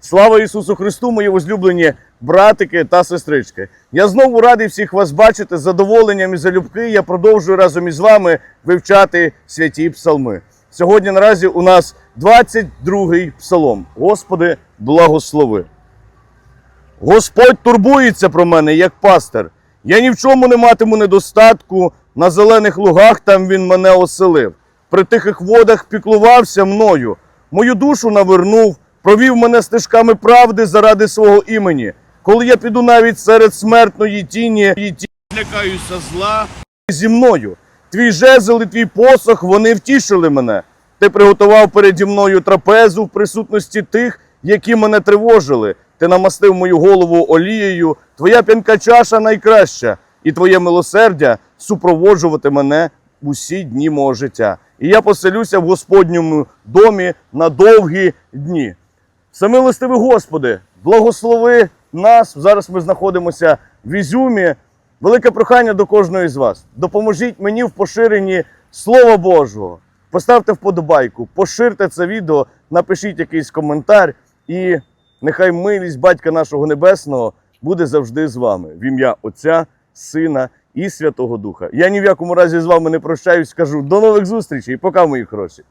Слава Ісусу Христу, мої возлюблені братики та сестрички. Я знову радий всіх вас бачити з задоволенням і залюбки. Я продовжую разом із вами вивчати святі псалми. Сьогодні наразі у нас 22-й псалом. Господи, благослови. Господь турбується про мене як пастир. Я ні в чому не матиму недостатку. На зелених лугах там він мене оселив. При тихих водах піклувався мною. Мою душу навернув, провів мене стежками правди заради свого імені. Коли я піду навіть серед смертної тіні, і ті лякаюся зла зі мною. Твій жезл і твій посох вони втішили мене. Ти приготував переді мною трапезу в присутності тих, які мене тривожили. Ти намастив мою голову олією, твоя п'янка чаша найкраща, і твоє милосердя супроводжувати мене усі дні мого життя. І я поселюся в Господньому домі на довгі дні. Самилостивий Господи, благослови нас. Зараз ми знаходимося в Ізюмі. Велике прохання до кожного з вас. Допоможіть мені в поширенні Слова Божого. Поставте вподобайку, поширте це відео, напишіть якийсь коментар, і нехай милість Батька нашого Небесного буде завжди з вами. В ім'я Отця, Сина і Святого Духа. Я ні в якому разі з вами не прощаюсь, скажу до нових зустрічей. Пока, мої хороші.